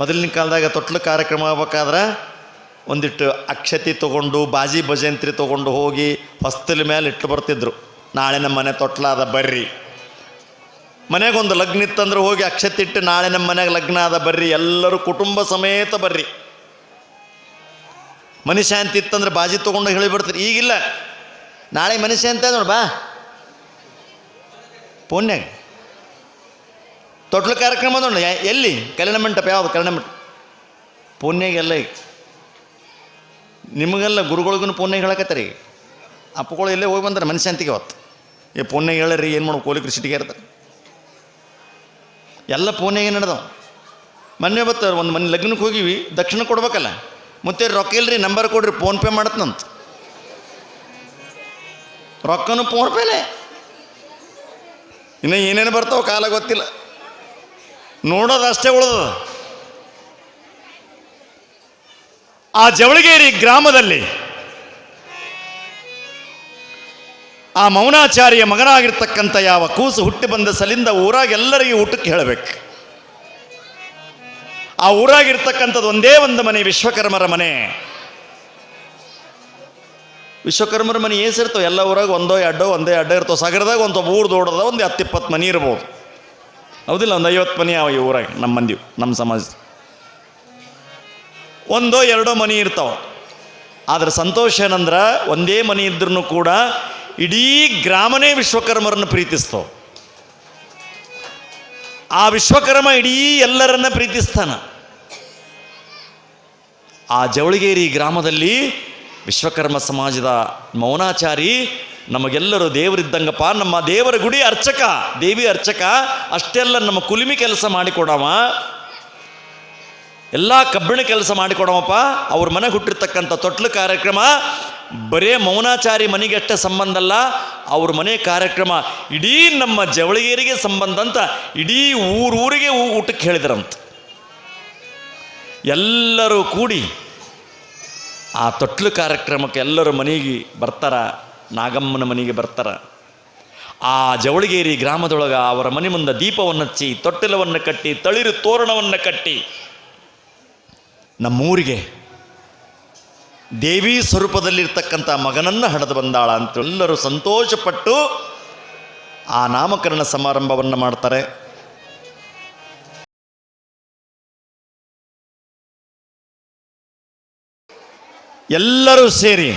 ಮೊದಲಿನ ಕಾಲದಾಗ ತೊಟ್ಲು ಕಾರ್ಯಕ್ರಮ ಆಗ್ಬೇಕಾದ್ರೆ ಒಂದಿಟ್ಟು ಅಕ್ಷತೆ ತೊಗೊಂಡು, ಬಾಜಿ ಭಜಂತ್ರಿ ತೊಗೊಂಡು ಹೋಗಿ ಹೊಸ್ತಲ ಮೇಲೆ ಇಟ್ಟು ಬರ್ತಿದ್ರು. ನಾಳೆ ನಮ್ಮ ಮನೆ ತೊಟ್ಲಾದ ಬರ್ರಿ. ಮನೆಗೆ ಒಂದು ಲಗ್ನ ಇತ್ತಂದ್ರೆ ಹೋಗಿ ಅಕ್ಷತೆ ಇಟ್ಟು ನಾಳೆ ನಮ್ಮ ಮನೆಗೆ ಲಗ್ನ ಆದ ಬರ್ರಿ. ಎಲ್ಲರೂ ಕುಟುಂಬ ಸಮೇತ ಬರ್ರಿ. ಮನುಷ್ಯ ಶಾಂತಿ ಇತ್ತಂದ್ರೆ ಬಾಜಿ ತೊಗೊಂಡು ಹೇಳಿ ಬರ್ತೀರಿ ಈಗಿಲ್ಲ. ನಾಳೆ ಮನೆ ಶಾಂತ ನೋಡಿ ಬಾ. ತೊಟ್ಲು ಕಾರ್ಯಕ್ರಮ ನೋಡ ಎಲ್ಲಿ? ಕಲ್ಯಾಣ ಮಂಟಪ ಯಾವುದು ಕಲ್ಯಾಣ ಮಂಟಪ? ಪುಣ್ಯಾಗೆಲ್ಲ ಈಗ ನಿಮಗೆಲ್ಲ ಗುರುಗಳಿಗೂ ಪುಣ್ಯ ಹೇಳಕತ್ತರಿ. ಅಪ್ಪಗಳು ಎಲ್ಲೇ ಹೋಗಿ ಬಂದ್ರೆ ಮನಶಾಂತಿಗೆ ಹೊತ್ತು ಈ ಪುಣ್ಯ ಹೇಳ್ರಿ, ಏನು ಮಾಡೋ ಕೋಲಿ ಕೃಷಿಟಿಗೆ ಇರ್ತಾರೆ. ಎಲ್ಲ ಪುಣ್ಯಾಗೆ ನಡೆದವು. ಮೊನ್ನೆ ಬತ್ತ ಒಂದು ಮನೆ ಲಗ್ನಕ್ಕೆ ಹೋಗಿವಿ, ದಕ್ಷಿಣ ಕೊಡ್ಬೇಕಲ್ಲ. ಮತ್ತೆ ರೊಕ್ಕ ಇಲ್ರಿ, ನಂಬರ್ ಕೊಡ್ರಿ ಫೋನ್ಪೇ ಮಾಡತ್ನಂತ. ರೊಕ್ಕನು ಫೋನ್ಪೇಲೆ ಇನ್ನು ಏನೇನು ಬರ್ತಾವ ಕಾಲ ಗೊತ್ತಿಲ್ಲ. ನೋಡೋದು ಅಷ್ಟೇ ಆ ಜವಳಗೇರಿ ಗ್ರಾಮದಲ್ಲಿ ಆ ಮೌನಾಚಾರ್ಯ ಮಗನಾಗಿರ್ತಕ್ಕಂಥ ಯಾವ ಕೂಸು ಹುಟ್ಟಿ ಬಂದ ಸಲಿಂದ ಊರಾಗ ಎಲ್ಲರಿಗೂ ಊಟಕ್ಕೆ ಹೇಳಬೇಕು. ಆ ಊರಾಗಿರ್ತಕ್ಕಂಥದ್ದು ಒಂದೇ ಒಂದು ಮನೆ ವಿಶ್ವಕರ್ಮರ ಮನೆ. ವಿಶ್ವಕರ್ಮರ ಮನೆ ಏಸಿರ್ತಾವೆ ಎಲ್ಲ ಊರಾಗ ಒಂದೋ ಎರಡೋ ಒಂದೇ ಅಡ್ಡ ಇರ್ತವೆ. ಸಾಗರದಾಗ ಒಂದು ಊರು ದೊಡ್ಡದ, ಒಂದು ಹತ್ತಿಪ್ಪತ್ತು ಮನೆ ಇರ್ಬೋದು. ಹೌದಿಲ್ಲ, ಒಂದು ಐವತ್ತು ಮನೆ ಅವ ಈ ಊರಾಗ, ನಮ್ಮ ಮಂದಿ ನಮ್ಮ ಸಮಾಜ. ಒಂದೋ ಎರಡೋ ಮನೆ ಇರ್ತಾವ. ಆದ್ರೆ ಸಂತೋಷ ಏನಂದ್ರೆ, ಒಂದೇ ಮನೆ ಇದ್ರೂ ಕೂಡ ಇಡೀ ಗ್ರಾಮನೇ ವಿಶ್ವಕರ್ಮರನ್ನು ಪ್ರೀತಿಸ್ತಾವ. ಆ ವಿಶ್ವಕರ್ಮ ಇಡೀ ಎಲ್ಲರನ್ನ ಪ್ರೀತಿಸ್ತಾನ. ಆ ಜವಳಿಗೇರಿ ಗ್ರಾಮದಲ್ಲಿ ವಿಶ್ವಕರ್ಮ ಸಮಾಜದ ಮೌನಾಚಾರಿ ನಮಗೆಲ್ಲರೂ ದೇವರಿದ್ದಂಗಪ್ಪ, ನಮ್ಮ ದೇವರ ಗುಡಿ ಅರ್ಚಕ. ದೇವಿ ಅರ್ಚಕ, ಅಷ್ಟೆಲ್ಲ ನಮ್ಮ ಕುಲಿಮಿ ಕೆಲಸ ಮಾಡಿಕೊಡವ. ಎಲ್ಲ ಕಬ್ಬಿಣ ಕೆಲಸ ಮಾಡಿಕೊಡವಪ್ಪ. ಅವ್ರ ಮನೆಗೆ ಹುಟ್ಟಿರ್ತಕ್ಕಂಥ ತೊಟ್ಲು ಕಾರ್ಯಕ್ರಮ, ಬರೇ ಮೌನಾಚಾರಿ ಮನೆಗೆ ಅಷ್ಟೇ ಸಂಬಂಧ ಅಲ್ಲ. ಅವ್ರ ಮನೆ ಕಾರ್ಯಕ್ರಮ, ಇಡೀ ನಮ್ಮ ಜವಳಿಗೇರಿಗೆ ಸಂಬಂಧ ಅಂತ, ಇಡೀ ಊರೂರಿಗೆ ಊಟಕ್ಕೆ ಹೇಳಿದ್ರಂತ. ಎಲ್ಲರೂ ಕೂಡಿ ಆ ತೊಟ್ಲು ಕಾರ್ಯಕ್ರಮಕ್ಕೆ ಎಲ್ಲರೂ ಮನೆಗೆ ಬರ್ತಾರ. ನಾಗಮ್ಮನ ಮನೆಗೆ ಬರ್ತಾರೆ. ಆ ಜವಳಿಗೇರಿ ಗ್ರಾಮದೊಳಗೆ ಅವರ ಮನೆ ಮುಂದೆ ದೀಪವನ್ನು ಹಚ್ಚಿ, ತೊಟ್ಟಿಲವನ್ನು ಕಟ್ಟಿ, ತಳಿರು ತೋರಣವನ್ನು ಕಟ್ಟಿ ನಮ್ಮೂರಿಗೆ ದೇವಿ ಸ್ವರೂಪದಲ್ಲಿರ್ತಕ್ಕಂಥ ಮಗನನ್ನು ಹಡೆದು ಬಂದಾಳ ಅಂತ ಎಲ್ಲರೂ ಸಂತೋಷಪಟ್ಟು ಆ ನಾಮಕರಣ ಸಮಾರಂಭವನ್ನು ಮಾಡ್ತಾರೆ. ಎಲ್ಲರೂ ಸೇರಿ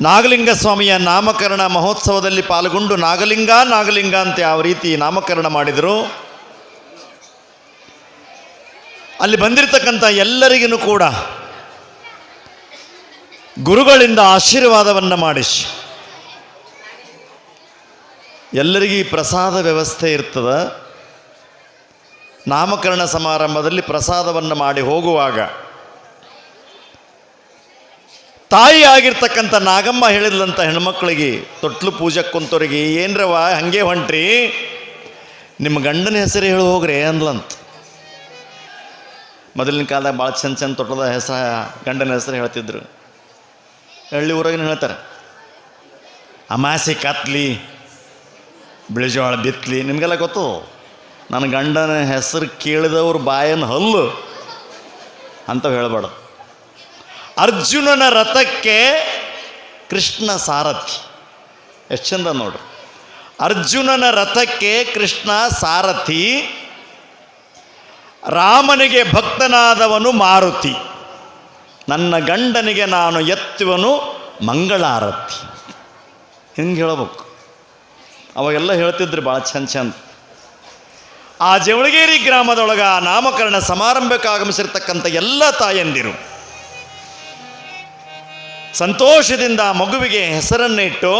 ನಾಗಲಿಂಗ ಸ್ವಾಮಿಯ ನಾಮಕರಣ ಮಹೋತ್ಸವದಲ್ಲಿ ಪಾಲ್ಗೊಂಡು ನಾಗಲಿಂಗ ನಾಗಲಿಂಗ ಅಂತ ಯಾವ ರೀತಿ ನಾಮಕರಣ ಮಾಡಿದರು. ಅಲ್ಲಿ ಬಂದಿರತಕ್ಕಂಥ ಎಲ್ಲರಿಗೂ ಕೂಡ ಗುರುಗಳಿಂದ ಆಶೀರ್ವಾದವನ್ನು ಮಾಡಿಸಿ ಎಲ್ಲರಿಗೂ ಈ ಪ್ರಸಾದ ವ್ಯವಸ್ಥೆ ಇರ್ತದೆ. ನಾಮಕರಣ ಸಮಾರಂಭದಲ್ಲಿ ಪ್ರಸಾದವನ್ನು ಮಾಡಿ ಹೋಗುವಾಗ ತಾಯಿ ಆಗಿರ್ತಕ್ಕಂಥ ನಾಗಮ್ಮ ಹೇಳಿದ್ಲಂತ ಹೆಣ್ಮಕ್ಳಿಗೆ, ತೊಟ್ಲು ಪೂಜೆ ಕುಂತವ್ರಿಗೆ ಏನ್ರವ ಹಂಗೆ ಹೊಂಟ್ರಿ? ನಿಮ್ಮ ಗಂಡನ ಹೆಸರು ಹೇಳಿ ಹೋಗ್ರಿ ಅಂದ್ಲಂತ. ಮೊದಲಿನ ಕಾಲದಾಗ ಭಾಳ ಚಂದ ಚಂದ ತೊಟ್ಟದ ಹೆಸರು ಗಂಡನ ಹೆಸರು ಹೇಳ್ತಿದ್ರು. ಹಳ್ಳಿ ಊರಾಗಿನ ಹೇಳ್ತಾರೆ? ಅಮಾಸೆ ಕತ್ಲಿ, ಬಿಳಿಜೋಳ ಬಿತ್ಲಿ. ನಿಮಗೆಲ್ಲ ಗೊತ್ತು? ನನ್ನ ಗಂಡನ ಹೆಸರು ಕೇಳಿದವ್ರ ಬಾಯನ ಹಲ್ಲು ಅಂತ ಹೇಳಬಾರ್ದು. ಅರ್ಜುನನ ರಥಕ್ಕೆ ಕೃಷ್ಣ ಸಾರಥಿ. ಎಷ್ಟು ಚಂದ ನೋಡ್ರಿ ಅರ್ಜುನನ ರಥಕ್ಕೆ ಕೃಷ್ಣ ಸಾರಥಿ. ರಾಮನಿಗೆ ಭಕ್ತನಾದವನು ಮಾರುತಿ. ನನ್ನ ಗಂಡನಿಗೆ ನಾನು ಎತ್ತುವನು ಮಂಗಳಾರತಿ. ಹಿಂಗೆ ಹೇಳಬೇಕು. ಅವಾಗೆಲ್ಲ ಹೇಳ್ತಿದ್ರು ಭಾಳ ಚಂದ ಚಂದ ಆ ಜವಳಗೇರಿ ಗ್ರಾಮದೊಳಗ ನಾಮಕರಣ ಸಮಾರಂಭಕ್ಕೆ ಆಗಮಿಸಿರ್ತಕ್ಕಂಥ ಎಲ್ಲ ತಾಯಂದಿರು. ಸಂತೋಷದಿಂದ ಮಗುವಿಗೆ ಹೆಸರನ್ನಿಟ್ಟು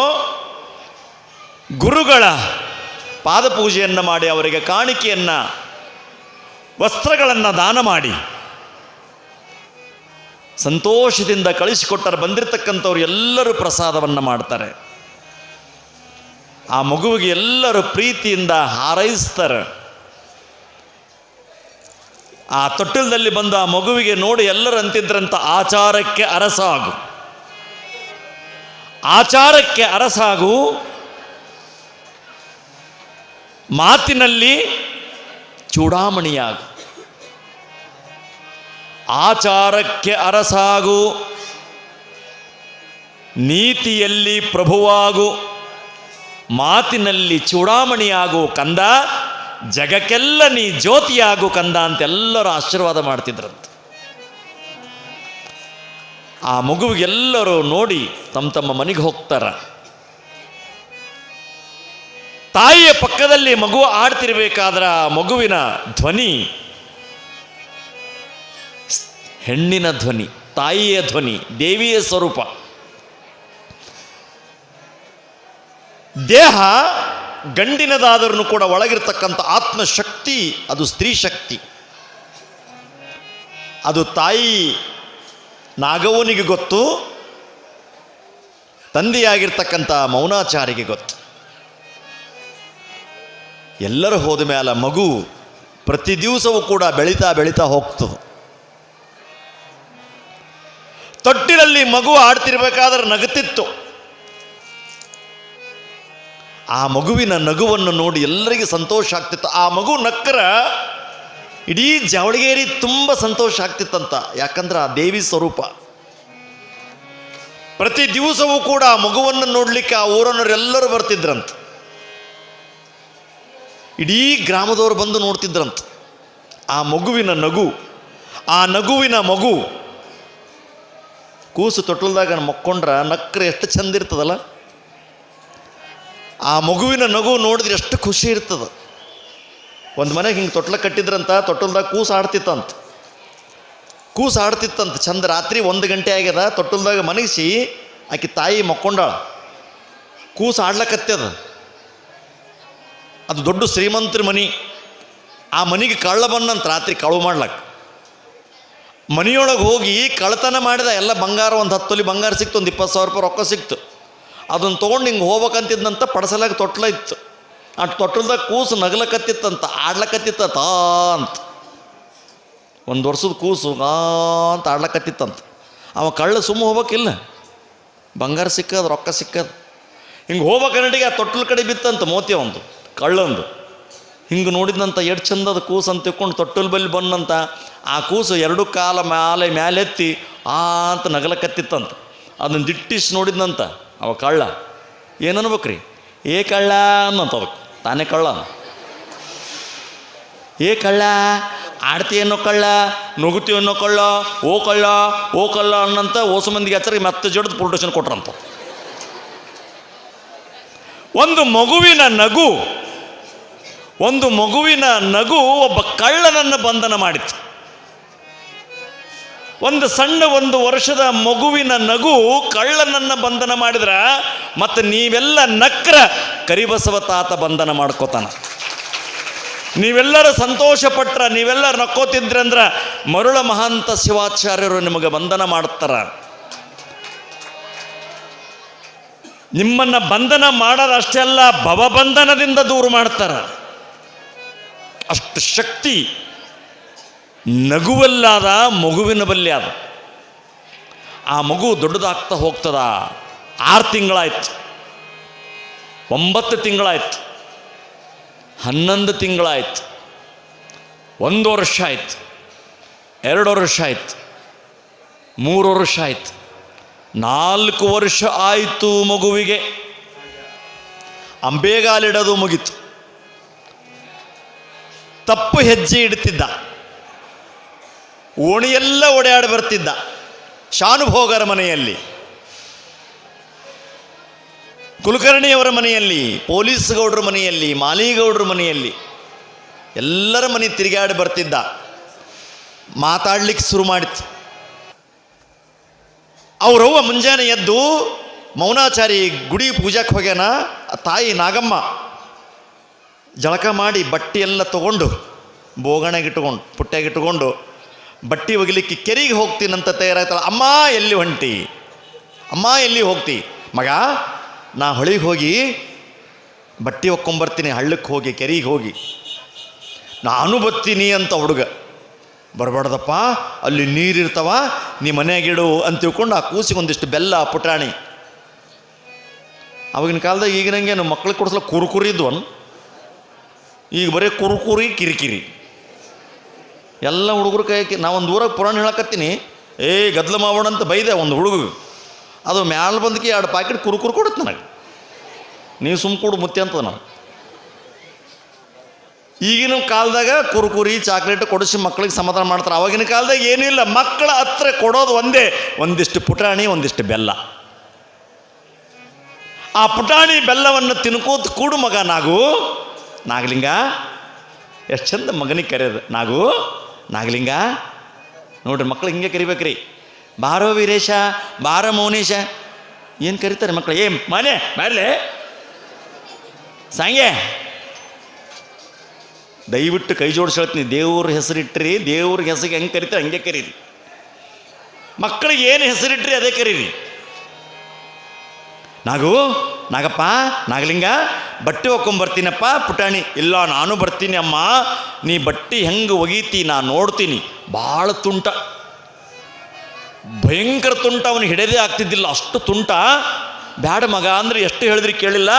ಗುರುಗಳ ಪಾದಪೂಜೆಯನ್ನು ಮಾಡಿ ಅವರಿಗೆ ಕಾಣಿಕೆಯನ್ನು, ವಸ್ತ್ರಗಳನ್ನು ದಾನ ಮಾಡಿ. ಸಂತೋಷದಿಂದ ಕಳಿಸಿಕೊಟ್ಟರೆ ಬಂದಿರತಕ್ಕಂಥವ್ರು ಎಲ್ಲರೂ ಪ್ರಸಾದವನ್ನು ಮಾಡ್ತಾರೆ. ಆ ಮಗುವಿಗೆ ಎಲ್ಲರೂ ಪ್ರೀತಿಯಿಂದ ಹಾರೈಸ್ತಾರೆ. ಆ ತೊಟ್ಟಿಲದಲ್ಲಿ ಬಂದ ಆ ಮಗುವಿಗೆ ನೋಡಿ ಎಲ್ಲರೂ ಅಂತಿದ್ರಂಥ ಆಚಾರಕ್ಕೆ ಅರಸಾಗು. ಆಚಾರಕ್ಕೆ ಅರಸಾಗು, ಮಾತಿನಲ್ಲಿ ಚೂಡಾಮಣಿಯಾಗು. ಆಚಾರಕ್ಕೆ ಅರಸಾಗು, ನೀತಿಯಲ್ಲಿ ಪ್ರಭುವಾಗು, ಮಾತಿನಲ್ಲಿ ಚೂಡಾಮಣಿಯಾಗು ಕಂದ, ಜಗಕ್ಕೆಲ್ಲ ನೀ ಜ್ಯೋತಿಯಾಗು ಕಂದ ಅಂತೆಲ್ಲರೂ ಆಶೀರ್ವಾದ ಮಾಡ್ತಿದ್ರಂತೆ. ಆ ಮಗುವಿಗೆಲ್ಲರೂ ನೋಡಿ ತಮ್ಮ ತಮ್ಮ ಮನೆಗೆ ಹೋಗ್ತಾರ. ತಾಯಿಯ ಪಕ್ಕದಲ್ಲಿ ಮಗು ಆಡ್ತಿರ್ಬೇಕಾದ್ರ ಮಗುವಿನ ಧ್ವನಿ, ಹೆಣ್ಣಿನ ಧ್ವನಿ, ತಾಯಿಯ ಧ್ವನಿ, ದೇವಿಯ ಸ್ವರೂಪ. ದೇಹ ಗಂಡಿನದಾದರೂ ಕೂಡ ಒಳಗಿರ್ತಕ್ಕಂಥ ಆತ್ಮಶಕ್ತಿ, ಅದು ಸ್ತ್ರೀ ಶಕ್ತಿ. ಅದು ತಾಯಿ ನಾಗವನಿಗೆ ಗೊತ್ತು, ತಂದೆಯಾಗಿರ್ತಕ್ಕಂಥ ಮೌನಾಚಾರಿಗೆ ಗೊತ್ತು. ಎಲ್ಲರೂ ಹೋದ ಮೇಲೆ ಮಗು ಪ್ರತಿ ದಿವಸವೂ ಕೂಡ ಬೆಳೀತಾ ಬೆಳೀತಾ ಹೋಗ್ತು. ತೊಟ್ಟಿನಲ್ಲಿ ಮಗು ಆಡ್ತಿರ್ಬೇಕಾದ್ರೆ ನಗುತ್ತಿತ್ತು. ಆ ಮಗುವಿನ ನಗುವನ್ನು ನೋಡಿ ಎಲ್ಲರಿಗೆ ಸಂತೋಷ ಆಗ್ತಿತ್ತು. ಆ ಮಗು ನಕ್ಕರ ಇಡೀ ಜಾವಳಗೇರಿ ತುಂಬ ಸಂತೋಷ ಆಗ್ತಿತ್ತಂತ, ಯಾಕಂದ್ರೆ ಆ ದೇವಿ ಸ್ವರೂಪ. ಪ್ರತಿ ದಿವಸವೂ ಕೂಡ ಆ ಮಗುವನ್ನು ನೋಡ್ಲಿಕ್ಕೆ ಆ ಊರನ್ನವರೆಲ್ಲರೂ ಬರ್ತಿದ್ರಂತ. ಇಡೀ ಗ್ರಾಮದವರು ಬಂದು ನೋಡ್ತಿದ್ರಂತ. ಆ ಮಗುವಿನ ನಗು, ಆ ನಗುವಿನ ಮಗು. ಕೂಸು ತೊಟ್ಟಲ್ದಾಗ ಮಕ್ಕೊಂಡ್ರ ನಕ್ರೆ ಎಷ್ಟು ಚಂದ ಇರ್ತದಲ್ಲ? ಆ ಮಗುವಿನ ನಗು ನೋಡಿದ್ರೆ ಎಷ್ಟು ಖುಷಿ ಇರ್ತದ. ಒಂದು ಮನೆಗೆ ಹಿಂಗೆ ತೊಟ್ಲ ಕಟ್ಟಿದ್ರಂತ, ತೊಟ್ಟಲ್ದಾಗ ಕೂಸು ಆಡ್ತಿತ್ತಂತ. ಕೂಸು ಆಡ್ತಿತ್ತಂತ. ಚಂದ ರಾತ್ರಿ ಒಂದು ಗಂಟೆ ಆಗ್ಯದ, ತೊಟ್ಟಲ್ದಾಗ ಮನಗಿಸಿ ಆಕೆ ತಾಯಿ ಮಕ್ಕೊಂಡಾಳ. ಕೂಸು ಆಡ್ಲಕತ್ತದ ಅದು. ದೊಡ್ಡ ಶ್ರೀಮಂತರ ಮನಿ. ಆ ಮನೆಗೆ ಕಳ್ಳ ಬಂದಂತ ರಾತ್ರಿ ಕಳುವು ಮಾಡ್ಲಕ್ಕೆ ಮನೆಯೊಳಗೆ ಹೋಗಿ ಕಳ್ಳತನ ಮಾಡಿದ ಎಲ್ಲ ಬಂಗಾರ ಒಂದು ಹತ್ತು ತೊಲಿ ಬಂಗಾರ ಸಿಕ್ತು, ಒಂದು ಇಪ್ಪತ್ತು ಸಾವಿರ ರೂಪಾಯಿ ರೊಕ್ಕ ಸಿಕ್ತು. ಅದನ್ನು ತೊಗೊಂಡು ಹಿಂಗೆ ಹೋಗ್ಬೇಕಂತಿದ್ದಂತ ಪಡಸಲಾಗ ತೊಟ್ಲ ಇತ್ತು. ಆ ತೊಟ್ಟಲ್ದಾಗ ಕೂಸು ನಗಲಕತ್ತಿತ್ತಂತ ಆಡ್ಲಕತ್ತಿತ್ತ ಅಂತ ಒಂದು ವರ್ಷದ ಕೂಸು ಅಂತ ಆಡ್ಲಕತ್ತಿತ್ತಂತ. ಅವ ಕಳ್ಳ ಸುಮ್ಮ ಹೋಗ್ಬೇಕಿಲ್ಲ. ಬಂಗಾರ ಸಿಕ್ಕದ, ರೊಕ್ಕ ಸಿಕ್ಕದ. ಹಿಂಗೆ ಹೋಗ್ಬೇಕನ್ನಡಿಗೆ ಆ ತೊಟ್ಟಲ ಕಡೆ ಬಿತ್ತಂತ ಮೋತಿ ಒಂದು ಕಳ್ಳಂದು. ಹಿಂಗೆ ನೋಡಿದಂತ ಎಷ್ಟು ಚಂದದ ಕೂಸು ಅಂತ ತಿಳ್ಕೊಂಡು ತೊಟ್ಟಲ್ ಬಲ್ಲಿ ಬಂದಂತ, ಆ ಕೂಸು ಎರಡು ಕಾಲ ಮ್ಯಾಲೆ ಮ್ಯಾಲೆತ್ತಿ ಆ ಅಂತ ನಗಲಕತ್ತಿತ್ತಂತ. ಅದನ್ನು ದಿಟ್ಟಿಸಿ ನೋಡಿದ್ನಂತ ಅವ ಕಳ್ಳ. ಏನನ್ಬೇಕ್ರಿ? ಏ ಕಳ್ಳ ಅನ್ನಂತ ಅದಕ್ಕೆ ತಾನೇ ಕಳ್ಳ. ಏ ಕಳ್ಳ ಆಡ್ತಿ ಅನ್ನೋ ಕಳ್ಳ ನುಗ್ತಿ ಅನ್ನೋ ಕಳ್ಳ, ಓ ಕಳ್ಳ ಓ ಕಳ್ಳ ಅನ್ನಂತ ಓಸು ಮಂದಿಗೆ ಹಚ್ಚರಿಗೆ ಮತ್ತೆ ಜಡ್ದು ಪೊಲಿಟೇಷನ್ ಕೊಟ್ರಂತ ಒಂದು ಮಗುವಿನ ನಗು, ಒಂದು ಮಗುವಿನ ನಗು ಒಬ್ಬ ಕಳ್ಳನನ್ನು ಬಂಧನ ಮಾಡಿತು ಒಂದು ಸಣ್ಣ ಒಂದು ವರ್ಷದ ಮಗುವಿನ ನಗು ಕಳ್ಳನನ್ನು ಬಂಧನ ಮಾಡಿದ್ರ, ಮತ್ತು ನೀವೆಲ್ಲ ನಕ್ರ ಕರಿಬಸವ ತಾತ ಬಂಧನ ಮಾಡ್ಕೋತಾನ. ನೀವೆಲ್ಲರೂ ಸಂತೋಷ ಪಟ್ರ ನೀವೆಲ್ಲ ನಕ್ಕೋತಿದ್ರಂದ್ರ ಮರುಳ ಮಹಾಂತ ಶಿವಾಚಾರ್ಯರು ನಿಮಗೆ ಬಂಧನ ಮಾಡ್ತಾರ. ನಿಮ್ಮನ್ನ ಬಂಧನ ಅಲ್ಲ, ಭವಬಂಧನದಿಂದ ದೂರ ಮಾಡ್ತಾರ. ಅಷ್ಟು ಶಕ್ತಿ ನಗುವಲ್ಲಾದ ಮಗುವಿನ ಬಲ್ಲಿ ಅದ. ಆ ಮಗು ದೊಡ್ಡದಾಗ್ತಾ ಹೋಗ್ತದ. ಆರು ತಿಂಗಳಾಯ್ತು. ಒಂಬತ್ತು ತಿಂಗಳಾಯ್ತು. ಹನ್ನೊಂದು ತಿಂಗಳಾಯ್ತು. ಒಂದು ವರ್ಷ ಆಯ್ತು. ಎರಡು ವರ್ಷ ಆಯ್ತು. ಮೂರು ವರ್ಷ ಆಯ್ತು. ನಾಲ್ಕು ವರ್ಷ ಆಯಿತು ಮಗುವಿಗೆ. ಅಂಬೇಗಾಲಿಡೋದು ಮುಗಿತು. ತಪ್ಪು ಹೆಜ್ಜೆ ಇಡ್ತಿದ್ದ. ಓಣಿಯೆಲ್ಲ ಓಡಾಡಿ ಬರ್ತಿದ್ದ. ಶಾನುಭೋಗರ ಮನೆಯಲ್ಲಿ. ಕುಲಕರ್ಣಿಯವರ ಮನೆಯಲ್ಲಿ ಪೊಲೀಸ್ ಗೌಡ್ರ ಮನೆಯಲ್ಲಿ, ಮಾಲಿಗೌಡ್ರ ಮನೆಯಲ್ಲಿ ಎಲ್ಲರ ಮನೆ ತಿರುಗಾಡಿ ಬರ್ತಿದ್ದ. ಮಾತಾಡ್ಲಿಕ್ಕೆ ಶುರು ಮಾಡಿತು ಅವರವ್ವ ಮುಂಜಾನೆ ಎದ್ದು ಮೌನಾಚಾರಿ ಗುಡಿ ಪೂಜಾಕ್ಕೆ ಹೋಗ್ಯಾನ ತಾಯಿ ನಾಗಮ್ಮ ಜಳಕ ಮಾಡಿ ಬಟ್ಟೆ ಎಲ್ಲ ತಗೊಂಡು ಬೋಗಣೆಗಿಟ್ಕೊಂಡು ಪುಟ್ಟ್ಯಾಗಿಟ್ಕೊಂಡು ಬಟ್ಟೆ ಒಗಿಲಿಕ್ಕೆ ಕೆರೆಗೆ ಹೋಗ್ತೀನಂತ ತಯಾರಾಗ್ತಾಳೆ. ಅಮ್ಮ, ಎಲ್ಲಿ ಹೊಂಟಿ ಅಮ್ಮ, ಎಲ್ಲಿ ಹೋಗ್ತಿ? ಮಗ, ನಾ ಹೊಳಿಗೆ ಹೋಗಿ ಬಟ್ಟೆ ಒಕ್ಕೊಂಬರ್ತೀನಿ ಹಳ್ಳಕ್ಕೆ ಹೋಗಿ, ಕೆರೆಗೆ ಹೋಗಿ. ನಾನು ಬರ್ತೀನಿ ಅಂತ ಹುಡುಗ. ಬರಬಾರ್ದಪ್ಪ, ಅಲ್ಲಿ ನೀರಿರ್ತಾವ, ನೀ ಮನೆಯಾಗಿಡು ಅಂತ ತಿಳ್ಕೊಂಡು ಆ ಕೂಸಿಗೆ ಒಂದಿಷ್ಟು ಬೆಲ್ಲ, ಪುಟಾಣಿ. ಅವಾಗಿನ ಕಾಲದಾಗ ಈಗಿನಂಗೇನು ಮಕ್ಳಿಗೆ ಕೊಡಿಸಲ ಕುರುಕುರಿ ಇದ್ವನ್ ಈಗ ಬರೀ ಕುರುಕುರಿ, ಕಿರಿಕಿರಿ. ಎಲ್ಲ ಹುಡುಗರು ಕೈ ನಾ ಒಂದು ಊರಾಗ ಪುರಾಣ ಹೇಳಕತ್ತೀನಿ. ಏ, ಗದ್ಲ ಮಾವಣ ಅಂತ ಬೈದೆ ಒಂದು ಹುಡುಗ. ಅದು ಮ್ಯಾಲ ಬಂದಕ್ಕೆ ಎರಡು ಪ್ಯಾಕೆಟ್ ಕುರುಕುರು ಕೊಡುತ್ತೆ ನನಗೆ. ನೀವು ಸುಮ್ ಕೊಡು ಮುತ್ತೆ ಅಂತದ ನಾನು ಈಗಿನ ಕಾಲದಾಗ ಕುರುಕುರಿ, ಚಾಕ್ಲೇಟ್ ಕೊಡಿಸಿ ಮಕ್ಕಳಿಗೆ ಸಮಾಧಾನ ಮಾಡ್ತಾರೆ. ಅವಾಗಿನ ಕಾಲದಾಗ ಏನೂ ಇಲ್ಲ. ಮಕ್ಕಳ ಹತ್ರ ಕೊಡೋದು ಒಂದೇ. ಒಂದಿಷ್ಟು ಪುಟಾಣಿ, ಒಂದಿಷ್ಟು ಬೆಲ್ಲ. ಆ ಪುಟಾಣಿ ಬೆಲ್ಲವನ್ನು ತಿನ್ಕೋತ ಕೂಡು ಮಗ ನಾಗು. ನಾಗಲಿಂಗ, ಎಷ್ಟು ಚಂದ ಮಗನಿಗೆ ಕರೆಯೋದು. ನಾಗು ನಾಗಲಿಂಗ? ನೋಡ್ರಿ ಮಕ್ಳು ಹಿಂಗೆ ಕರಿಬೇಕ್ರಿ. ಬಾರೋ ವೀರೇಶ, ಬಾರೋ ಮೌನೇಶ. ಏನು ಕರೀತಾರೆ ಮಕ್ಕಳು ಏ, ಮನೆ, ಬಾರ್ಲೆ. ಸಾಂಗೆ. ದಯವಿಟ್ಟು ಕೈ ಜೋಡಿಸಿ ಹೇಳ್ತೀನಿ, ದೇವ್ರ ಹೆಸರಿಟ್ರಿ, ದೇವ್ರ ಹೆಸರಿಗೆ ಹೆಂಗೆ ಕರಿತಾರೆ ಹಂಗೆ ಕರೀರಿ. ಮಕ್ಕಳಿಗೆ ಏನು ಹೆಸರಿಟ್ರಿ ಅದೇ ಕರೀರಿ. ನಾಗು, ನಾಗಪ್ಪ, ನಾಗಲಿಂಗ, ಬಟ್ಟೆ ಒಕ್ಕೊಂಬರ್ತೀನಪ್ಪ ಪುಟಾಣಿ. ಇಲ್ಲ, ನಾನು ಬರ್ತೀನಿ ಅಮ್ಮ. ನೀ ಬಟ್ಟೆ ಹೆಂಗೆ ಒಗೀತಿ, ನಾ ನೋಡ್ತೀನಿ. ಭಾಳ ತುಂಟ. ಭಯಂಕರ ತುಂಟ ಅವನು ಹಿಡಿದೇ ಆಗ್ತಿದ್ದಿಲ್ಲ. ಅಷ್ಟು ತುಂಟ. ಬ್ಯಾಡ ಮಗ ಅಂದ್ರೆ ಎಷ್ಟು ಹೇಳಿದ್ರಿ ಕೇಳಿಲ್ಲ.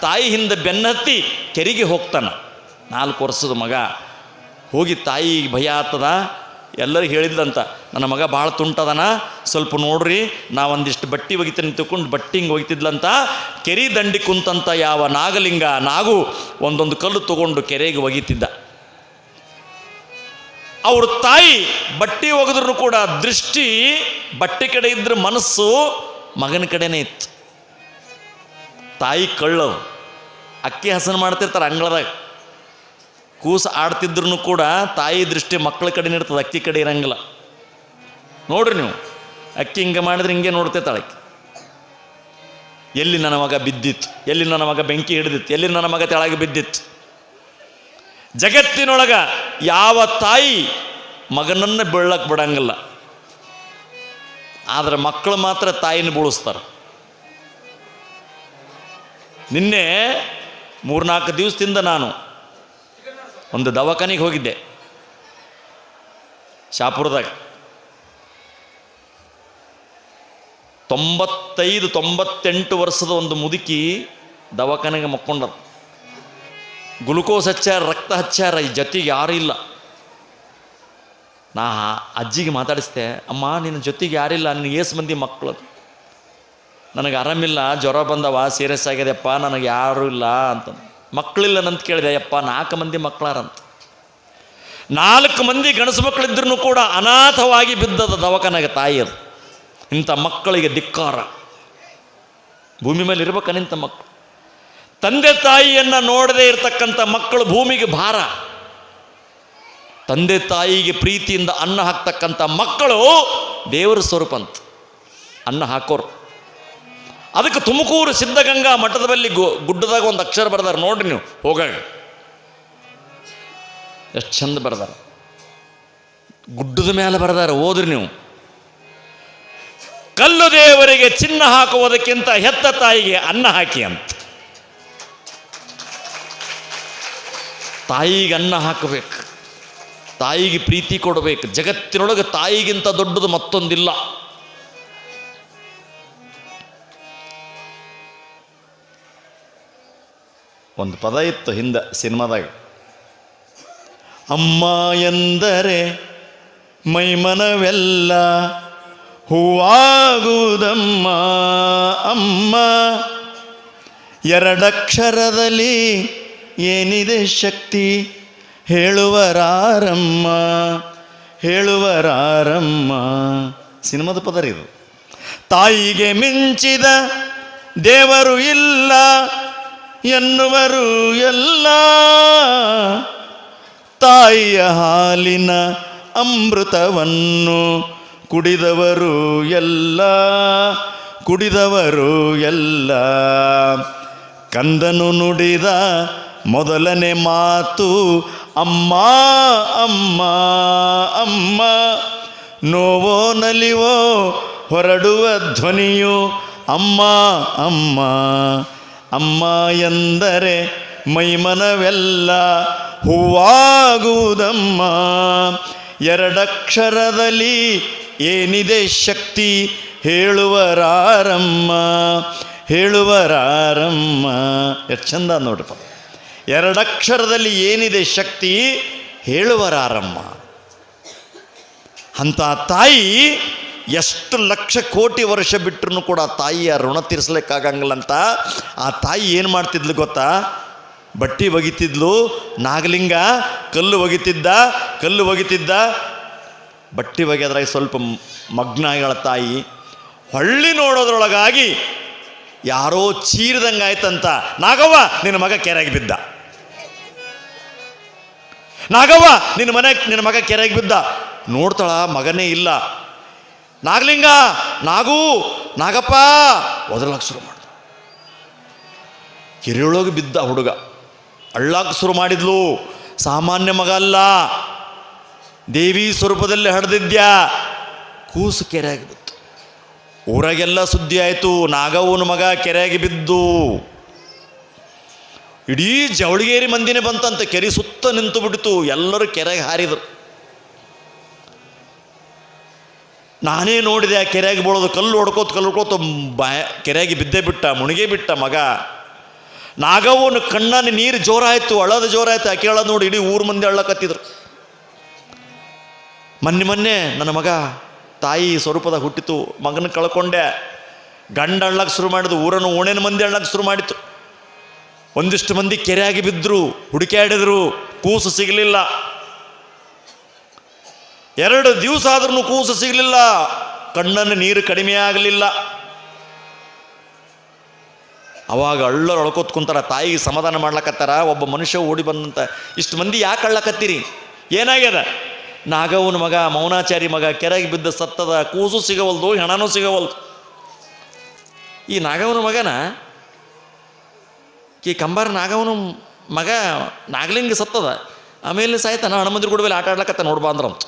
ತಾಯಿ ಹಿಂದೆ ಬೆನ್ನತ್ತಿ ಕೆರಿಗೆ ಹೋಗ್ತಾನ. ನಾಲ್ಕು ವರ್ಷದ ಮಗ. ಹೋಗಿ ತಾಯಿ ಭಯ ಆಗ್ತದ. ಎಲ್ಲರಿಗೆ ಹೇಳಿದ್ಲಂತ, ನನ್ನ ಮಗ ಭಾಳ ತುಂಟದನ, ಸ್ವಲ್ಪ ನೋಡ್ರಿ ನಾ ಒಂದಿಷ್ಟು ಬಟ್ಟಿ ಒಗಿತೀನಿ ತಿಳ್ಕೊಂಡು ಬಟ್ಟಿ ಹಿಂಗೆ ಒಗಿತಿದ್ಲಂತ, ಕೆರೆ ದಂಡಿ ಕುಂತಂತ ಯಾವ ನಾಗಲಿಂಗ ನಾಗು ಒಂದೊಂದು ಕಲ್ಲು ತಗೊಂಡು ಕೆರೆಗೆ ಒಗಿತಿದ್ದ. ಅವ್ರ ತಾಯಿ ಬಟ್ಟೆ ಒಗೆದ್ರು ಕೂಡ ದೃಷ್ಟಿ ಬಟ್ಟೆ ಕಡೆ ಇದ್ರ ಮನಸ್ಸು ಮಗನ ಕಡೆನೇ ಇತ್ತು. ತಾಯಿ ಕಳ್ಳವು ಅಕ್ಕಿ ಹಸನ ಮಾಡ್ತಿರ್ತಾರೆ ಅಂಗಳದಾಗ. ಕೂಸು ಆಡ್ತಿದ್ರು ಕೂಡ ತಾಯಿ ದೃಷ್ಟಿ ಮಕ್ಕಳ ಕಡೆ ಇರ್ತದೆ, ಅಕ್ಕಿ ಕಡೆ ಇರಂಗಿಲ್ಲ. ನೋಡ್ರಿ ನೀವು, ಅಕ್ಕಿ ಹಿಂಗೆ ಮಾಡಿದ್ರೆ ಹಿಂಗೆ ನೋಡ್ತೇ ತಾಳಕ್ಕೆ. ಎಲ್ಲಿ ನನ್ನ ಮಗ ಬಿದ್ದಿತ್ತು, ಎಲ್ಲಿ ನನ್ನ ಮಗ ಬೆಂಕಿ ಹಿಡಿದಿತ್ತು, ಎಲ್ಲಿ ನನ್ನ ಮಗ ತೆಳಗೆ ಬಿದ್ದಿತ್ತು. ಜಗತ್ತಿನೊಳಗ ಯಾವ ತಾಯಿ ಮಗನನ್ನು ಬೀಳಕ್ಕೆ ಬಿಡಂಗಿಲ್ಲ. ಆದರೆ ಮಕ್ಕಳು ಮಾತ್ರ ತಾಯಿನ ಬೀಳಿಸ್ತಾರೆ. ನಿನ್ನೆ ಮೂರ್ನಾಲ್ಕು ದಿವಸದಿಂದ ನಾನು ಒಂದು ದವಾಖಾನಿಗೆ ಹೋಗಿದ್ದೆ. ಶಾಪುರದಾಗ. ತೊಂಬತ್ತೈದು, ತೊಂಬತ್ತೆಂಟು ವರ್ಷದ ಒಂದು ಮುದುಕಿ ದವಾಖಾನೆಗೆ ಮಕ್ಕೊಂಡರು. ಗ್ಲುಕೋಸ್ ಹಚ್ಚಾರ, ರಕ್ತ ಹಚ್ಚಾರ, ಈ ಜೊತೆಗೆ ಯಾರೂ ಇಲ್ಲ. ನಾ ಅಜ್ಜಿಗೆ ಮಾತಾಡಿಸ್ದೆ, ಅಮ್ಮ, ನಿನ್ನ ಜೊತೆಗೆ ಯಾರಿಲ್ಲ ನಿನಗೆ ಏಸು ಮಂದಿ ಮಕ್ಕಳು ನನಗೆ ಆರಾಮಿಲ್ಲ, ಜ್ವರ ಬಂದವ, ಸೀರಿಯಸ್ ಆಗ್ಯದಪ್ಪ, ನನಗೆ ಯಾರೂ ಇಲ್ಲ ಅಂತ ಮಕ್ಕಳಿಲ್ಲ ನಂತ ಕೇಳಿದೆ ಅಪ್ಪ ನಾಲ್ಕು ಮಂದಿ ಮಕ್ಕಳಾರಂತ. ನಾಲ್ಕು ಮಂದಿ ಗಣಸು ಮಕ್ಕಳಿದ್ರೂ ಕೂಡ ಅನಾಥವಾಗಿ ಬಿದ್ದದ ದವಕನಾಗ ತಾಯಿ ಅದು. ಇಂಥ ಮಕ್ಕಳಿಗೆ ಧಿಕ್ಕಾರ. ಭೂಮಿ ಮೇಲೆ ಇರ್ಬೇಕನಿಂಥ ಮಕ್ಕಳು ತಂದೆ ತಾಯಿಯನ್ನು ನೋಡದೇ ಇರತಕ್ಕಂಥ ಮಕ್ಕಳು ಭೂಮಿಗೆ ಭಾರ. ತಂದೆ ತಾಯಿಗೆ ಪ್ರೀತಿಯಿಂದ ಅನ್ನ ಹಾಕ್ತಕ್ಕಂಥ ಮಕ್ಕಳು ದೇವರ ಸ್ವರೂಪ ಅಂತ. ಅನ್ನ ಹಾಕೋರು. ಅದಕ್ಕೆ ತುಮಕೂರು ಸಿದ್ಧಗಂಗಾ ಮಠದ ಬಳಿ ಗು ಗುಡ್ಡದಾಗ ಒಂದು ಅಕ್ಷರ ಬರ್ದಾರ. ನೋಡ್ರಿ ನೀವು, ಹೋಗಾಗ. ಎಷ್ಟು ಚಂದ ಬರ್ದಾರ. ಗುಡ್ಡದ ಮೇಲೆ ಬರ್ದಾರ, ಓದ್ರಿ ನೀವು. ಕಲ್ಲು ದೇವರಿಗೆ ಚಿನ್ನ ಹಾಕುವುದಕ್ಕಿಂತ ಹೆತ್ತ ತಾಯಿಗೆ ಅನ್ನ ಹಾಕಿ ಅಂತ. ತಾಯಿಗೆ ಅನ್ನ ಹಾಕಬೇಕು. ತಾಯಿಗೆ ಪ್ರೀತಿ ಕೊಡಬೇಕು. ಜಗತ್ತಿನೊಳಗೆ ತಾಯಿಗಿಂತ ದೊಡ್ಡದು ಮತ್ತೊಂದಿಲ್ಲ. ಒಂದು ಪದ ಇತ್ತು ಹಿಂದೆ ಸಿನಿಮಾದಾಗ. ಅಮ್ಮ ಎಂದರೆ ಮೈಮನವೆಲ್ಲ ಹೂವಾಗುವುದಮ್ಮ. ಅಮ್ಮ, ಎರಡಕ್ಷರದಲ್ಲಿ ಏನಿದೆ ಶಕ್ತಿ? ಹೇಳುವರಾರಮ್ಮ ಹೇಳುವರಾರಮ್ಮ. ಸಿನಿಮಾದ ಪದ ಇದು. ತಾಯಿಗೆ ಮಿಂಚಿದ ದೇವರು ಇಲ್ಲ ಎನ್ನುವರು ಎಲ್ಲ. ತಾಯಿಯ ಹಾಲಿನ ಅಮೃತವನ್ನು ಕುಡಿದವರು ಎಲ್ಲ. ಕುಡಿದವರು ಎಲ್ಲ. ಕಂದನು ನುಡಿದ ಮೊದಲನೇ ಮಾತು, ಅಮ್ಮ ಅಮ್ಮ ಅಮ್ಮ, ನೋವೋ ನಲಿವೋ ಹೊರಡುವ ಧ್ವನಿಯು, ಅಮ್ಮ ಅಮ್ಮ ಅಮ್ಮ ಎಂದರೆ ಮೈಮನವೆಲ್ಲ ಹೂವಾಗುವುದಮ್ಮ. ಎರಡಕ್ಷರದಲ್ಲಿ ಏನಿದೆ ಶಕ್ತಿ? ಹೇಳುವರಾರಮ್ಮ ಹೇಳುವರಾರಮ್ಮ. ಎಷ್ಟು ಚಂದ ನೋಡಪ್ಪ ಎರಡಕ್ಷರದಲ್ಲಿ ಏನಿದೆ ಶಕ್ತಿ? ಹೇಳುವರಾರಮ್ಮ. ಅಂತ ತಾಯಿ ಎಷ್ಟು ಲಕ್ಷ ಕೋಟಿ ವರ್ಷ ಬಿಟ್ಟರು ಕೂಡ ತಾಯಿಯ ಋಣ ತೀರಿಸ್ಲಿಕ್ಕಾಗಂಗಿಲ್ಲ ಅಂತ ಆ ತಾಯಿ ಏನು ಮಾಡ್ತಿದ್ಲು ಗೊತ್ತಾ? ಬಟ್ಟಿ ಒಗಿತಿದ್ಲು, ನಾಗಲಿಂಗ, ಕಲ್ಲು ಒಗಿತಿದ್ದ ಕಲ್ಲು ಒಗಿತಿದ್ದ. ಬಟ್ಟಿ ಒಗೆದ್ರಾಗ ಸ್ವಲ್ಪ ಮಗ್ನ ಆಗಳ ತಾಯಿ. ಹೊಳ್ಳಿ ನೋಡೋದ್ರೊಳಗಾಗಿ ಯಾರೋ ಚೀರಿದಂಗೆ ಆಯ್ತಂತ ನಾಗವ್ವ, ನಿನ್ನ ಮಗ ಕೆರೆಗೆ ಬಿದ್ದ. ನಾಗವ್ವ, ನಿನ್ನ ಮನೆ, ನಿನ್ನ ಮಗ ಕೆರೆಗೆ ಬಿದ್ದ. ನೋಡ್ತಾಳ, ಮಗನೇ ಇಲ್ಲ. ನಾಗಲಿಂಗ, ನಾಗು, ನಾಗಪ್ಪ ಒದರ್ಲಾಕ್ ಶುರು ಮಾಡಿದ್ರು. ಕೆರೆಯೊಳಗೆ ಬಿದ್ದ ಹುಡುಗ ಅಳ್ಳಾಕ್ ಶುರು ಮಾಡಿದ್ಲು. ಸಾಮಾನ್ಯ ಮಗ ಅಲ್ಲ. ದೇವಿ ಸ್ವರೂಪದಲ್ಲಿ ಹಡ್ದಿದ್ಯಾ? ಕೂಸು ಕೆರೆಯಾಗಿ ಬಿತ್ತು. ಊರಾಗೆಲ್ಲ ಸುದ್ದಿ ಆಯಿತು. ನಾಗವ್ವನ ಮಗ ಕೆರೆಯಾಗಿ ಬಿದ್ದು. ಇಡೀ ಜವಳಿಗೇರಿ ಮಂದಿನೇ ಬಂತಂತೆ ಕೆರೆ ಸುತ್ತ ನಿಂತು ಬಿಡ್ತು. ಎಲ್ಲರೂ ಕೆರೆಗೆ ಹಾರಿದರು. ನಾನೇ ನೋಡಿದೆ ಆ ಕೆರೆಯಾಗಿ ಬೀಳೋದು ಕಲ್ಲು ಹೊಡ್ಕೋತ ಕಲ್ಲು ಹೊಡ್ಕೋತ ಬಾಯ ಕೆರೆಯಾಗಿ ಬಿದ್ದೇ ಬಿಟ್ಟ, ಮುಣಿಗೆ ಬಿಟ್ಟ ಮಗ. ನಾಗವ್ವನ ಕಣ್ಣಲ್ಲಿ ನೀರು ಜೋರಾಯಿತು ಅಳದ ಜೋರಾಯ್ತು ಆಕೆ ಅಳೋದು ನೋಡಿ ಇಡೀ ಊರು ಮಂದಿ ಅಳ್ಳಕತ್ತಿದ್ರು ಮೊನ್ನೆ ಮೊನ್ನೆ ನನ್ನ ಮಗ ತಾಯಿ ಸ್ವರೂಪದ ಹುಟ್ಟಿತು, ಮಗನ ಕಳ್ಕೊಂಡೆ. ಗಂಡ ಅಳ್ಳಕ್ಕೆ ಶುರು ಮಾಡಿದ್ದು, ಊರನ್ನು ಓಣೆನ ಮಂದಿ ಅಳ್ಳಕ್ಕೆ ಶುರು ಮಾಡಿತು ಒಂದಿಷ್ಟು ಮಂದಿ ಕೆರೆಯಾಗಿ ಬಿದ್ದರು ಹುಡುಕಾಡಿದ್ರು ಕೂಸು ಸಿಗಲಿಲ್ಲ. ಎರಡು ದಿವಸ ಆದ್ರೂ ಕೂಸು ಸಿಗಲಿಲ್ಲ. ಕಣ್ಣನ್ನು ನೀರು ಕಡಿಮೆ ಆಗಲಿಲ್ಲ. ಅವಾಗ ಅಳ್ಳರು ಅಳ್ಕೋತ್ ಕುಂತಾರ, ತಾಯಿಗೆ ಸಮಾಧಾನ ಮಾಡ್ಲಕತ್ತಾರ, ಒಬ್ಬ ಮನುಷ್ಯ ಓಡಿ ಬಂದಂತ. ಇಷ್ಟು ಮಂದಿ ಯಾಕೆ ಅಳ್ಳಕತ್ತೀರಿ ಏನಾಗ್ಯದ? ನಾಗವನ ಮಗ, ಮೌನಾಚಾರಿ ಮಗ, ಕೆರೆಗೆ ಬಿದ್ದ ಸತ್ತದ, ಕೂಸು ಸಿಗವಲ್ದು, ಹೆಣನೂ ಸಿಗವಲ್ದು. ಈ ನಾಗವನ ಮಗನ, ಈ ಕಂಬಾರ ನಾಗವನ ಮಗ ನಾಗಲಿಂಗ ಸತ್ತದ. ಆಮೇಲೆ ಸಾಯ್ತಾನ ಹಣಮಂದಿರ ಕೂಡ ಮೇಲೆ ಆಟ ಆಡ್ಲಕತ್ತ ನೋಡ್ಬಾ ಅಂದ್ರಂತ.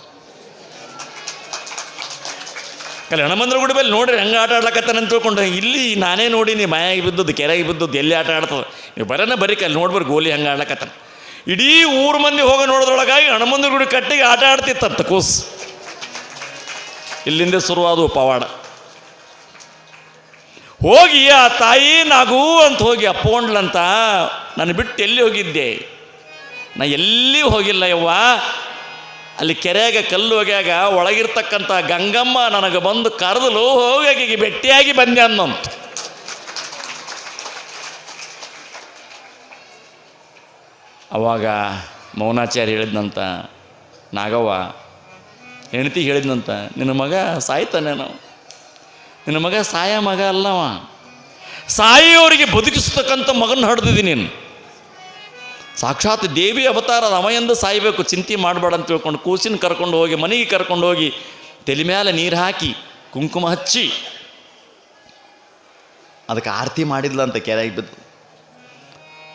ಕಲೆ ಹಣಮಂದ್ರ ಗುಡಿ ಮೇಲೆ ನೋಡ್ರಿ ಹಂಗೆ ಆಟ ಆಡ್ಲಕತ್ತಾನ ಅಂತ ತಿಳ್ಕೊಂಡು, ಇಲ್ಲಿ ನಾನೇ ನೋಡಿ ನೀವು ಮಾಯಾಗಿ ಬಿದ್ದದ್ದು, ಕೆರೆಗೆ ಬಿದ್ದದ್ದು, ಎಲ್ಲಿ ಆಟ ಆಡ್ತದೆ? ನೀವು ಬರೋಣ ಬರೀ ಕಲ್ಲಿ ನೋಡ್ಬಾರ ಗೋಲಿ ಹಂಗೆ ಆಡ್ಲಕತ್ತಾನ. ಇಡೀ ಊರು ಮಂದಿ ಹೋಗಿ ನೋಡೋದ್ರೊಳಗಾಗಿ ಹಣಮಂದ್ರ ಗುಡಿ ಕಟ್ಟಿಗೆ ಆಟ ಆಡ್ತಿತ್ತಂತ ಕೂಸ್. ಇಲ್ಲಿಂದ ಶುರುವಾದವು ಪವಾಡ. ಹೋಗಿ ಆ ತಾಯಿ ನಾಗು ಅಂತ ಹೋಗಿ ಅಪ್ಪೊಂಡ್ಲಂತ ನಾನು ಬಿಟ್ಟು ಎಲ್ಲಿ ಹೋಗಿದ್ದೆ? ನಾ ಎಲ್ಲಿ ಹೋಗಿಲ್ಲ ಯವ್ವ ಅಲ್ಲಿ ಕೆರೆಯಾಗ ಕಲ್ಲು ಒಗ್ಯಾಗ ಒಳಗಿರ್ತಕ್ಕಂಥ ಗಂಗಮ್ಮ ನನಗೆ ಬಂದು ಕರೆದಲು ಹೋಗಿ ಭೆಟ್ಟಿಯಾಗಿ ಬಂದೆ ಅನ್ನಂತ ಅವಾಗ ಮೌನಾಚಾರ್ಯ ಹೇಳಿದ್ನಂತ, ನಾಗವ್ವ, ಹೆಂಡತಿ ಹೇಳಿದ್ನಂತ, ನಿನ್ನ ಮಗ ಸಾಯ್ತಾನೇನೋ ನಿನ್ನ ಮಗ ಸಾಯ ಮಗ ಅಲ್ಲವ. ಸಾಯಿಯವರಿಗೆ ಬದುಕಿಸ್ತಕ್ಕಂಥ ಮಗನ ಹಡ್ದಿದ್ದೀನಿ ನೀನು. ಸಾಕ್ಷಾತ್ ದೇವಿ ಅವತಾರ ರಮಯಂದು ಸಾಯಬೇಕು, ಚಿಂತೆ ಮಾಡಬೇಡ ಅಂತ ತಿಳ್ಕೊಂಡು ಕೂಸಿನ ಕರ್ಕೊಂಡು ಹೋಗಿ, ಮನೆಗೆ ಕರ್ಕೊಂಡು ಹೋಗಿ ತಲೆ ಮೇಲೆ ನೀರು ಹಾಕಿ ಕುಂಕುಮ ಹಚ್ಚಿ ಅದಕ್ಕೆ ಆರತಿ ಮಾಡಿದ್ಲಂತ ಕೆರೆಗೆ ಬಿದ್ದು.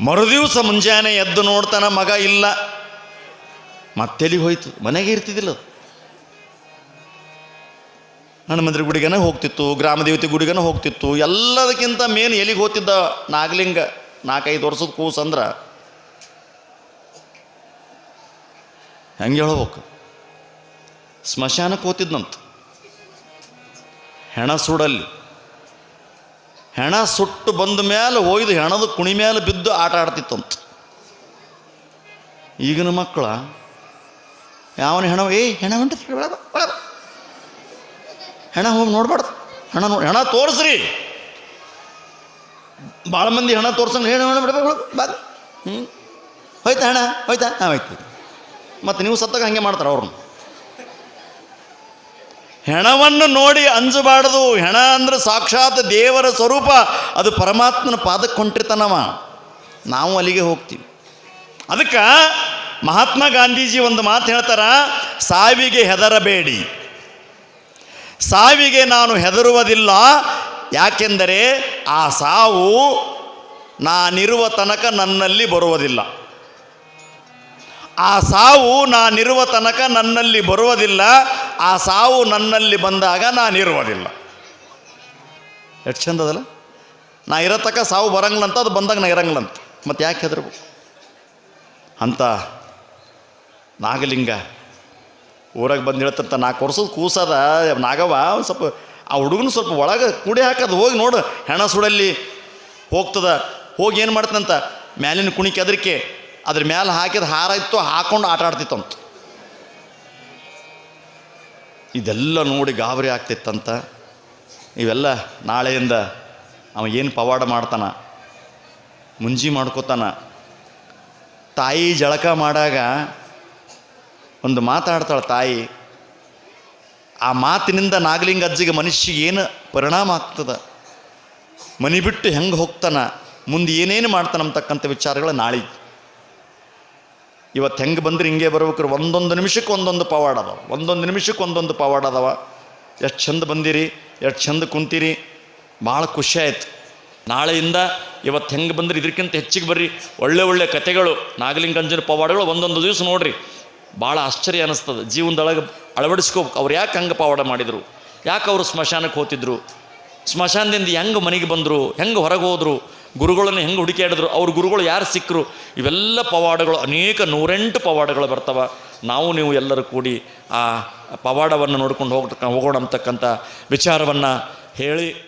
ಮರುದಿವಸ ಮುಂಜಾನೆ ಎದ್ದು ನೋಡ್ತಾನ ಮಗ ಇಲ್ಲ. ಮತ್ತೆಲಿ ಹೋಯ್ತು, ಮನೆಗೆ ಇರ್ತಿದ್ದಿಲ್ಲ ಹನುಮಂತ್ರಿ ಗುಡಿಗನ ಹೋಗ್ತಿತ್ತು, ಗ್ರಾಮ ದೇವತೆ ಗುಡಿಗನ ಹೋಗ್ತಿತ್ತು, ಎಲ್ಲದಕ್ಕಿಂತ ಮೇನ್ ಎಲ್ಲಿಗೆ ಹೋಗ್ತಿದ್ದ ನಾಗಲಿಂಗ ನಾಲ್ಕೈದು ವರ್ಷದ ಕೂಸು ಹೆಂಗೆ ಹೇಳ್ಬೇಕು? ಸ್ಮಶಾನಕ್ಕೆ ಹೋಗ್ತಿದ್ನಂತ ಹೆಣ ಸುಡಲ್ಲಿ. ಹೆಣ ಸುಟ್ಟು ಬಂದ ಮೇಲೆ ಒಯ್ದು ಹೆಣದ ಕುಣಿ ಮೇಲೆ ಬಿದ್ದು ಆಟ ಆಡ್ತಿತ್ತಂತ. ಈಗಿನ ಮಕ್ಕಳ, ಯಾವನ ಹೆಣ ಏ ಹೆಣ ಹೊಂಟ ಹೆಣ ಹೋಗಿ ನೋಡ್ಬಾರ್ದು. ಹೆಣ ನೋಡಿ ಹೆಣ ತೋರಿಸ್ರಿ. ಭಾಳ ಮಂದಿ ಹೆಣ ತೋರ್ಸಂಗೆ ಹೆಣ ಹೆಣ ಬಿಡಬೇಕು ಹ್ಞೂ ಹೋಯ್ತಾ ಹೆಣ? ಹೋಯ್ತಾ? ಹಾಂ ಹೋಯ್ತು ಮತ್ತು ನೀವು ಸತ್ತಾಗ ಹಂಗೆ ಮಾಡ್ತಾರೆ ಅವ್ರನ್ನ. ಹೆಣವನ್ನು ನೋಡಿ ಅಂಜಬಾರ್ದು. ಹೆಣ ಅಂದ್ರೆ ಸಾಕ್ಷಾತ್ ದೇವರ ಸ್ವರೂಪ. ಅದು ಪರಮಾತ್ಮನ ಪಾದಕ್ಕೆ ಹೊಂಟಿರ್ತಾನವ ನಾವು ಅಲ್ಲಿಗೆ ಹೋಗ್ತೀವಿ. ಅದಕ್ಕೆ ಮಹಾತ್ಮ ಗಾಂಧೀಜಿ ಒಂದು ಮಾತು ಹೇಳ್ತಾರ, ಸಾವಿಗೆ ಹೆದರಬೇಡಿ. ಸಾವಿಗೆ ನಾನು ಹೆದರುವುದಿಲ್ಲ. ಯಾಕೆಂದರೆ ಆ ಸಾವು ನಾನಿರುವ ತನಕ ನನ್ನಲ್ಲಿ ಬರುವುದಿಲ್ಲ. ಆ ಸಾವು ನಾನಿರುವ ತನಕ ನನ್ನಲ್ಲಿ ಬರುವುದಿಲ್ಲ, ಆ ಸಾವು ನನ್ನಲ್ಲಿ ಬಂದಾಗ ನಾನಿರುವುದಿಲ್ಲ ಎಷ್ಟು ಚಂದದಲ್ಲ? ನಾ ಇರೋ ತನಕ ಸಾವು ಬರಂಗಿಲ್ಲಂತ ಅದು ಬಂದಾಗ ನಾ ಇರಂಗಿಲ್ಲಂತ ಮತ್ತೆ ಯಾಕೆ ಹೆದರ್ಬೇಕು? ಅಂತ ನಾಗಲಿಂಗ ಊರಾಗ ಬಂದು ಹೇಳ್ತಂತ ನಾಲ್ಕು ವರ್ಷದ ಕೂಸದ ನಾಗವ ಸ್ವಲ್ಪ ಆ ಹುಡುಗನ ಸ್ವಲ್ಪ ಒಳಗೆ ಕುಡಿ ಹಾಕೋದು ಹೋಗಿ ನೋಡು, ಹೆಣ ಸುಡಲ್ಲಿ ಹೋಗ್ತದ, ಹೋಗಿ ಏನು ಮಾಡ್ತಂತ ಮ್ಯಾಲಿನ ಕುಣಿಕೆ ಅದಕ್ಕೆ ಅದ್ರ ಮೇಲೆ ಹಾಕಿದ ಹಾರ ಇತ್ತು, ಹಾಕೊಂಡು ಆಟ ಆಡ್ತಿತ್ತಂತ. ಇದೆಲ್ಲ ನೋಡಿ ಗಾಬರಿ ಆಗ್ತಿತ್ತಂತ. ಇವೆಲ್ಲ ನಾಳೆಯಿಂದ ಅವ ಏನು ಪವಾಡ ಮಾಡ್ತಾನ, ಮುಂಜಿ ಮಾಡ್ಕೋತಾನ. ತಾಯಿ ಜಳಕ ಮಾಡಾಗ ಒಂದು ಮಾತಾಡ್ತಾಳೆ ತಾಯಿ, ಆ ಮಾತಿನಿಂದ ನಾಗಲಿಂಗ ಅಜ್ಜಿಗೆ ಮನುಷ್ಯ ಏನು ಪರಿಣಾಮ ಆಗ್ತದ? ಮನಿ ಬಿಟ್ಟು ಹೆಂಗೆ ಹೋಗ್ತಾನ? ಮುಂದೆ ಏನೇನು ಮಾಡ್ತಾನೆ ಅಂತಕ್ಕಂಥ ವಿಚಾರಗಳು ನಾಳೆ ಇವತ್ತು ಹೆಂಗೆ ಬಂದ್ರೆ ಹಿಂಗೆ ಬರ್ಬೇಕ್ರಿ. ಒಂದೊಂದು ನಿಮಿಷಕ್ಕೆ ಒಂದೊಂದು ಪವಾಡ ಅದಾವ. ಒಂದೊಂದು ನಿಮಿಷಕ್ಕೆ ಒಂದೊಂದು ಪವಾಡ ಅದಾವ. ಎಷ್ಟು ಚಂದ ಬಂದಿರಿ, ಎಷ್ಟು ಚಂದ ಕುಂತೀರಿ. ಭಾಳ ಖುಷಿ ಆಯ್ತು. ನಾಳೆಯಿಂದ ಇವತ್ತು ಹೆಂಗೆ ಬಂದ್ರೆ ಇದಕ್ಕಿಂತ ಹೆಚ್ಚಿಗೆ ಬರ್ರಿ. ಒಳ್ಳೆ ಒಳ್ಳೆ ಕತೆಗಳು, ನಾಗಲಿಂಗಂಜನ ಪವಾಡಗಳು ಒಂದೊಂದು ದಿವಸ ನೋಡ್ರಿ. ಭಾಳ ಆಶ್ಚರ್ಯ ಅನ್ನಿಸ್ತದೆ ಜೀವನದೊಳಗೆ ಅಳವಡಿಸ್ಕೋಬೇಕು. ಅವ್ರು ಯಾಕೆ ಹಂಗೆ ಪವಾಡ ಮಾಡಿದರು? ಯಾಕೆ ಅವರು ಸ್ಮಶಾನಕ್ಕೆ ಹೋಗ್ತಿದ್ರು ಸ್ಮಶಾನದಿಂದ ಹೆಂಗೆ ಮನೆಗೆ ಬಂದರು? ಹೆಂಗೆ ಹೊರಗೆ ಹೋದರು? ಗುರುಗಳನ್ನು ಹೆಂಗೆ ಹುಡುಕಾಡಿದ್ರು ಅವ್ರ ಗುರುಗಳು ಯಾರು ಸಿಕ್ಕರು ಇವೆಲ್ಲ ಪವಾಡಗಳು, ಅನೇಕ ನೂರೆಂಟು ಪವಾಡಗಳು ಬರ್ತವೆ. ನಾವು ನೀವು ಎಲ್ಲರೂ ಕೂಡಿ ಆ ಪವಾಡವನ್ನು ನೋಡ್ಕೊಂಡು ಹೋಗ್ತಕ್ಕ ಹೋಗೋಣ ಅಂತಕ್ಕಂಥ ವಿಚಾರವನ್ನು ಹೇಳಿ